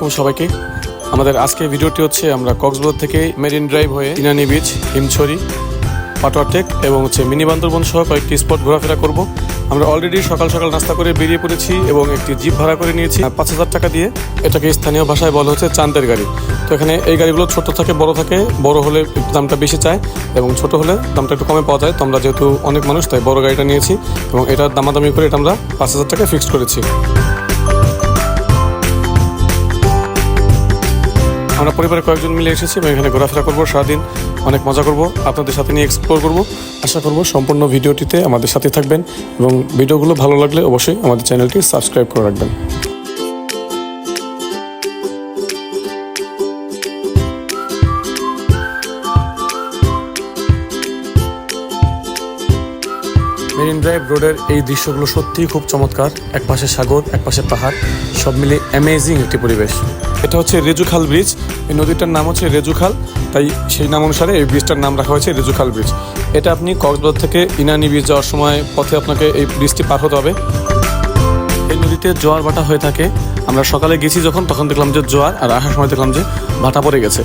আলাইকুম সবাইকে। আমাদের আজকে ভিডিওটি হচ্ছে আমরা কক্সবাজার থেকে মেরিন ড্রাইভ হয়ে ইনানি বিচ হিমছড়ি পাটোয়াটেক এবং হচ্ছে মিনি বান্দরবন সহ কয়েকটি স্পট ঘোরাফেরা করব। আমরা অলরেডি সকাল সকাল নাস্তা করে বেরিয়ে পড়েছি এবং একটি জিপ ভাড়া করে নিয়েছি। পাঁচ হাজার টাকা দিয়ে এটাকে স্থানীয় ভাষায় বলা হচ্ছে চান্দের গাড়ি। তো এখানে এই গাড়িগুলো ছোট থাকে, বড় থাকে, বড় হলে দামটা বেশি চায় এবং ছোট হলে দামটা একটু কমে পাওয়া যায়। তো আমরা যেহেতু অনেক মানুষ, তাই বড় গাড়িটা নিয়েছি এবং এটার দামাদামি করে এটা আমরা পাঁচ হাজার টাকা ফিক্সড করেছি। আমরা পরিবারের কয়েকজন মিলে এসেছি এবং এখানে ঘোরাফেরা করব, সারাদিন অনেক মজা করব। আপনাদের সাথে নিয়ে এক্সপ্লোর করব। আশা করব সম্পূর্ণ ভিডিওটিতে আমাদের সাথে থাকবেন এবং ভিডিওগুলো ভালো লাগলে অবশ্যই আমাদের চ্যানেলটি সাবস্ক্রাইব করে রাখবেন। মেরিন ড্রাইভ রোডের এই দৃশ্যগুলো সত্যিই খুব চমৎকার। এক পাশে সাগর এক পাশে পাহাড়, সব মিলে অ্যামেজিং একটি পরিবেশ। এটা হচ্ছে রেজুখাল ব্রিজ। এই নদীটার নাম হচ্ছে রেজুখাল তাই সেই নাম অনুসারে এই ব্রিজটার নাম রাখা হয়েছে রেজুখাল ব্রিজ। এটা আপনি কক্সবাজার থেকে ইনানি ব্রিজ যাওয়ার সময় পথে আপনাকে এই ব্রিজটি পার হতে হবে। এই নদীতে জোয়ার ভাটা হয়ে থাকে। আমরা সকালে গেছি যখন, তখন দেখলাম যে জোয়ার আর আসার সময় দেখলাম যে ভাটা পড়ে গেছে।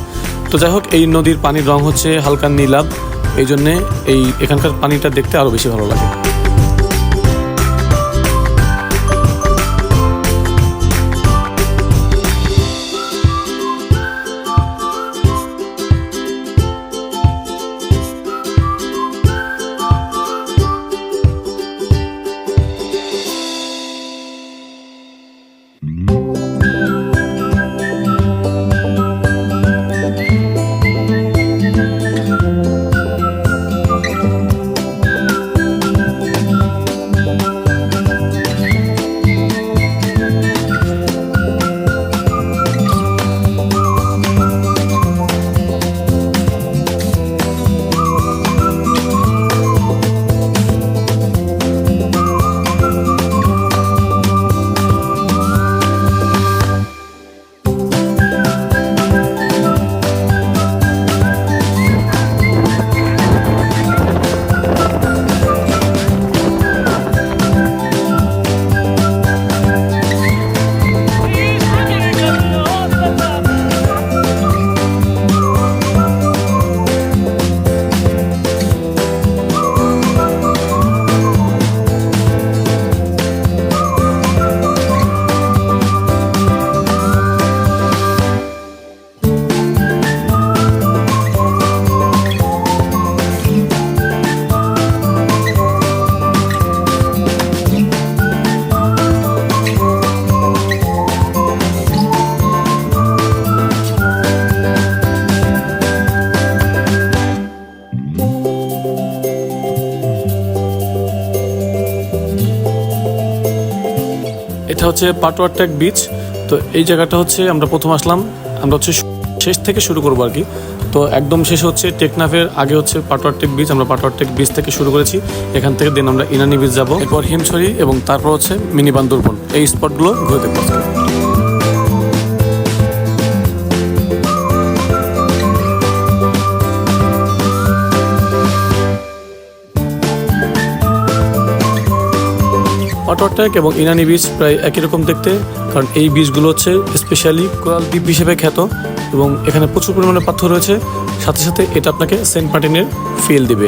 তো যাই হোক, এই নদীর পানির রং হচ্ছে হালকা নীলাভ। এই জন্যে এই এখানকার পানিটা দেখতে আরও বেশি ভালো লাগে। এটা হচ্ছে পাটোয়ারটেক বিচ তো এই জায়গাটা হচ্ছে আমরা প্রথম আসলাম। আমরা হচ্ছে শেষ থেকে শুরু করব আর কি। তো একদম শেষ হচ্ছে টেকনাফের, আগে হচ্ছে পাটোয়ারটেক বিচ আমরা পাটোয়ারটেক বিচ থেকে শুরু করেছি। এখান থেকে দিন আমরা ইনানি বিচ যাব। এরপর হিমছড়ি এবং তারপর হচ্ছে মিনি বান্দরবন। এই স্পটগুলো ঘুরে দেখব আজকে। পাটোয়ারটেক এবং ইনানি বীজ প্রায় একই রকম দেখতে, কারণ এই বীজগুলো হচ্ছে স্পেশালি কোরাল দ্বীপ হিসেবে খ্যাত এবং এখানে প্রচুর পরিমাণে পাথর রয়েছে সাথে সাথে এটা আপনাকে সেন্ট মার্টিনের ফিল দিবে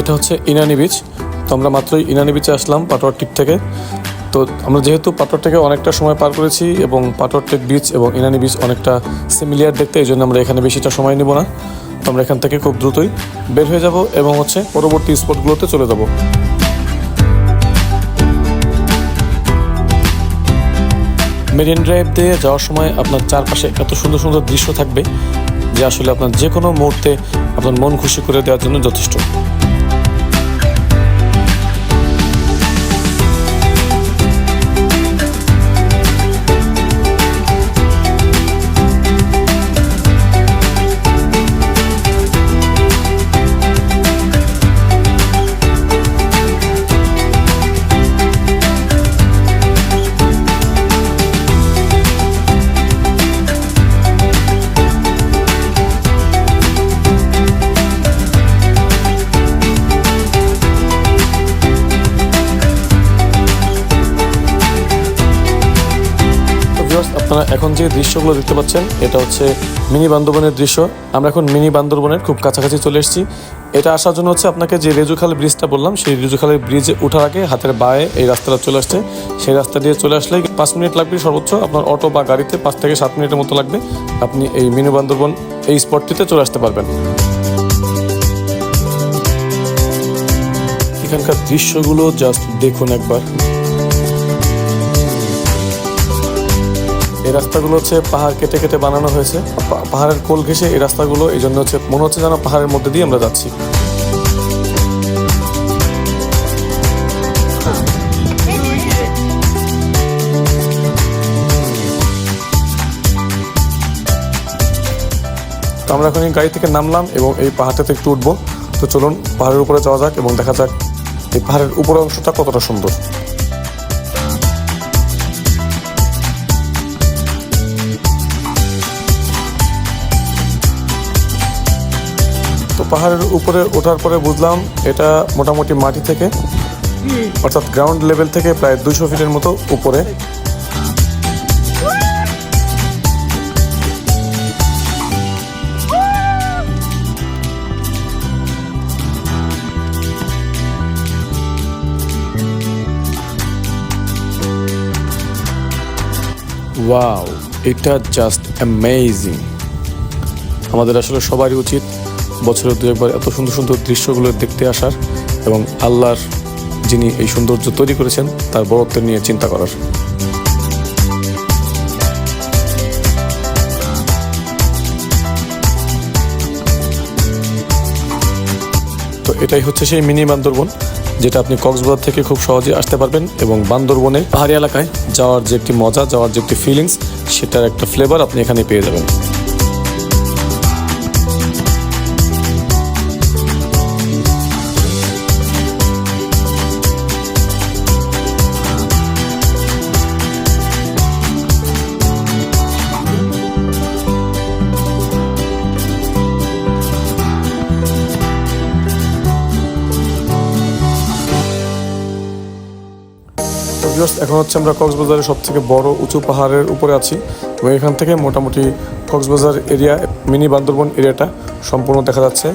এটা হচ্ছে ইনানি বিচ তো আমরা মাত্রই ইনানি বিচে আসলাম পাটোয়ার টিপ থেকে। তো আমরা যেহেতু পাটোয়ার থেকে অনেকটা সময় পার করেছি এবং পাটোয়ার টেক বিচ এবং ইনানি বিচ অনেকটা সিমিলিয়ার দেখতে, এই জন্য আমরা এখানে বেশিটা সময় নিব না। তো আমরা এখান থেকে খুব দ্রুতই বের হয়ে যাব এবং হচ্ছে পরবর্তী স্পটগুলোতে চলে যাব। মেরিন ড্রাইভ দিয়ে যাওয়ার সময় আপনার চারপাশে এত সুন্দর সুন্দর দৃশ্য থাকবে যে আসলে আপনার যে কোনো মুহূর্তে আপনার মন খুশি করে দেওয়ার জন্য যথেষ্ট। Viewers, আপনারা এখন যে দৃশ্যগুলো দেখতে পাচ্ছেন এটা হচ্ছে মিনি বান্দরবনের দৃশ্য। আমরা এখন মিনি বান্দরবনের খুব কাছাকাছি চলে এসেছি। এটা আসার জন্য হচ্ছে আপনাকে যে রেজুখাল ব্রিজটা বললাম সেই রেজুখালের ব্রিজে ওঠার আগে হাতের বায়ে এই রাস্তাটা চলে আসছে। সেই রাস্তা দিয়ে চলে আসলে পাঁচ মিনিট লাগবে সর্বোচ্চ আপনার অটো বা গাড়িতে পাঁচ থেকে সাত মিনিটের মতো লাগবে। আপনি এই মিনি বান্দরবন এই স্পটটিতে চলে আসতে পারবেন। এখানকার দৃশ্যগুলো জাস্ট দেখুন একবার। এই রাস্তাগুলো হচ্ছে পাহাড় কেটে কেটে বানানো হয়েছে। পাহাড়ের কোল ঘেসে এই রাস্তাগুলো, এই জন্য হচ্ছে মনে হচ্ছে যেন পাহাড়ের মধ্যে দিয়ে আমরা যাচ্ছি। তো আমরা এখন এই গাড়ি থেকে নামলাম এবং এই পাহাড়টাতে একটু উঠবো। তো চলুন, পাহাড়ের উপরে যাওয়া যাক এবং দেখা যাক এই পাহাড়ের উপরের অংশটা কতটা সুন্দর। পাহাড়ের উপরে ওঠার পরে বুঝলাম এটা মোটামুটি মাটি থেকে, অর্থাৎ গ্রাউন্ড লেভেল থেকে প্রায় দুশো ফিটের মতো উপরে। ওয়াও এটা জাস্ট অ্যামেজিং আমাদের আসলে সবারই উচিত বছরের দু একবার এত সুন্দর সুন্দর দৃশ্যগুলো দেখতে আসার এবং আল্লাহর যিনি এই সৌন্দর্য তৈরি করেছেন, তার বরত্ব নিয়ে চিন্তা করার। তো এটাই হচ্ছে সেই মিনি বান্দরবন, যেটা আপনি কক্সবাজার থেকে খুব সহজে আসতে পারবেন এবং বান্দরবনে পাহাড়ি এলাকায় যাওয়ার যে একটি মজা, যাওয়ার যে একটি ফিলিংস সেটার একটা ফ্লেভার আপনি এখানে পেয়ে যাবেন। তো এখন হচ্ছে আমরা কক্সবাজারের সব থেকে বড় উঁচু পাহাড়ের উপরে আছি এবং এখান থেকে মোটামুটি কক্সবাজার এরিয়া, মিনি বান্দরবন এরিয়াটা সম্পূর্ণ দেখা যাচ্ছে।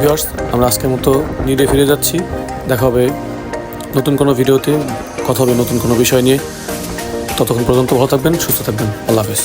ভিউয়ার্স আমরা আজকের মতো নিডে ফিরে যাচ্ছি। দেখা হবে নতুন কোনো ভিডিওতে। কথা হবে নতুন কোনো বিষয় নিয়ে। ততক্ষণ পর্যন্ত ভালো থাকবেন, সুস্থ থাকবেন। আল্লাহ হাফেজ।